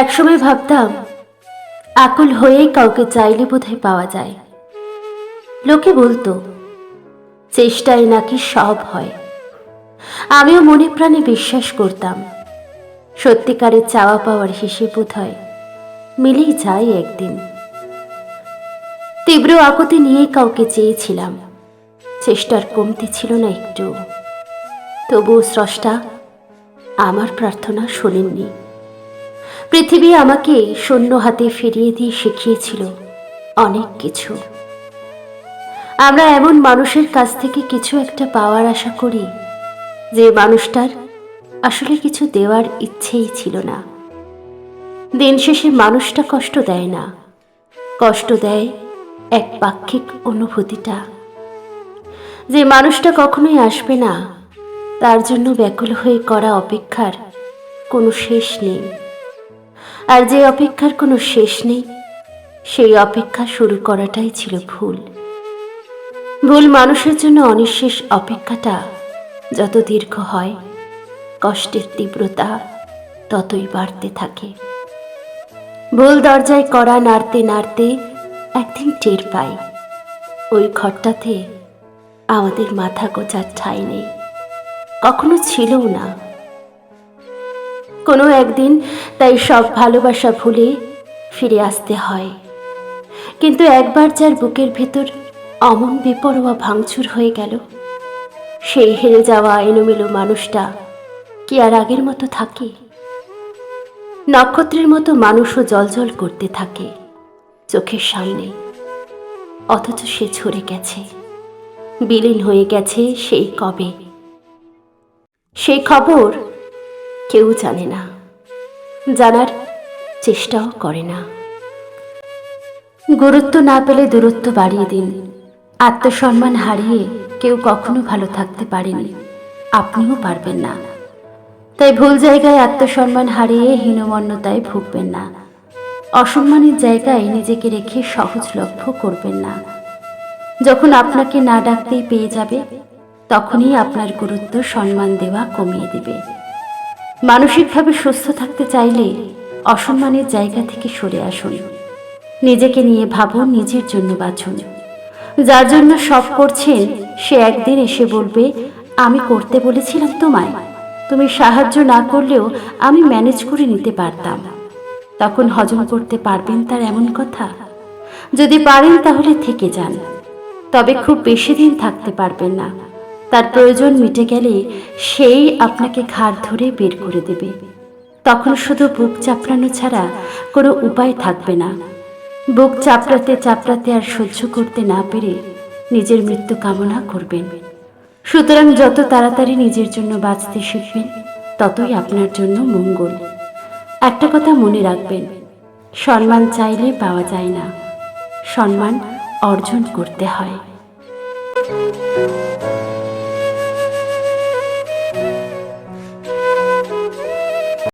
একসময় ভাবতাম, আকুল হয়েই কাউকে চাইলে বোধহয় পাওয়া যায়। লোকে বলতো, চেষ্টায় নাকি সব হয়? আমিও মনে প্রাণে বিশ্বাস করতাম, সত্যিকারের চাওয়া পাওয়ার হিসেব বোধ হয় মিলেই যায় একদিন। তীব্র আকুতি নিয়ে কাউকে চেয়েছিলাম, চেষ্টার কমতি ছিল না একটু। তবুও স্রষ্টা আমার প্রার্থনা শোনেননি। পৃথিবী আমাকে শূন্য হাতে ফিরিয়ে দিয়ে শিখিয়েছিল অনেক কিছু। আমরা এমন মানুষের কাছ থেকে কিছু একটা পাওয়ার আশা করি, যে মানুষটার আসলে কিছু দেওয়ার ইচ্ছেই ছিল না। দিন শেষে মানুষটা কষ্ট দেয় না। কষ্ট দেয় এক পাক্ষিক অনুভূতিটা। যে মানুষটা কখনোই আসবে না, তার জন্য ব্যাকুল হয়ে করা অপেক্ষার কোনো শেষ নেই। আর যে অপেক্ষার কোনো শেষ নেই, সেই অপেক্ষা শুরু করাটাই ছিল ভুল। ভুল মানুষের জন্য অনিঃশেষ অপেক্ষাটা যত দীর্ঘ হয়, কষ্টের তীব্রতা ততই বাড়তে থাকে। ভুল দরজায় কড়া নাড়তে নাড়তে একদিন টের পাই, ওই ঘরটাতে আমাদের মাথা গোজার ঠাঁই নেই। কখনো ছিলও না। কোনো একদিন তাই সব ভালোবাসা ভুলে ফিরে আসতে হয়। কিন্তু একবার যার বুকের ভেতর অমন বেপরোয়া ভাঙচুর হয়ে গেল, সেই হেরে যাওয়া এলোমেলো মানুষটা কি আর আগের মতো থাকে? নক্ষত্রের মতো মানুষও জলজল করতে থাকে চোখের সামনে। অথচ সে ঝরে গেছে, বিলীন হয়ে গেছে সেই কবে? সেই খবর কেউ জানে না। জানার চেষ্টাও করে না। গুরুত্ব না পেলে দূরত্ব বাড়িয়ে দিন। আত্মসম্মান হারিয়ে কেউ কখনো ভালো থাকতে পারেনি। আপনিও পারবেন না। তাই ভুল জায়গায় আত্মসম্মান হারিয়ে হীনমন্যতায় ভুগবেন না। অসম্মানের জায়গায় নিজেকে রেখে সহজলভ্য করবেন না। যখন আপনাকে না ডাকতেই পেয়ে যাবে, তখনই আপনার গুরুত্ব সম্মান দেওয়া কমিয়ে দেবে। মানসিকভাবে সুস্থ থাকতে চাইলে অসম্মানের জায়গা থেকে সরে আসুন। নিজেকে নিয়ে ভাবুন, নিজের জন্য বাঁচুন। যার জন্য সব করছেন, সে একদিন এসে বলবে, আমি করতে বলেছিলাম তোমায়। তুমি সাহায্য না করলেও আমি ম্যানেজ করে নিতে পারতাম। তখন হজম করতে পারবেন তার এমন কথা? যদি পারেন তাহলে থেকে যান। তবে খুব বেশি দিন থাকতে পারবেন না। তার প্রয়োজন মিটে গেলে সেই আপনাকে ঘাড় ধরে বের করে দেবে। তখন শুধু বুক চাপড়ানো ছাড়া কোনো উপায় থাকবে না। বুক চাপড়াতে চাপড়াতে আর সহ্য করতে না পেরে নিজের মৃত্যু কামনা করবেন। সুতরাং যত তাড়াতাড়ি নিজের জন্য বাঁচতে শিখবেন, ততই আপনার জন্য মঙ্গল। একটা কথা মনে রাখবেন, সম্মান চাইলে পাওয়া যায় না। সম্মান অর্জন করতে হয়।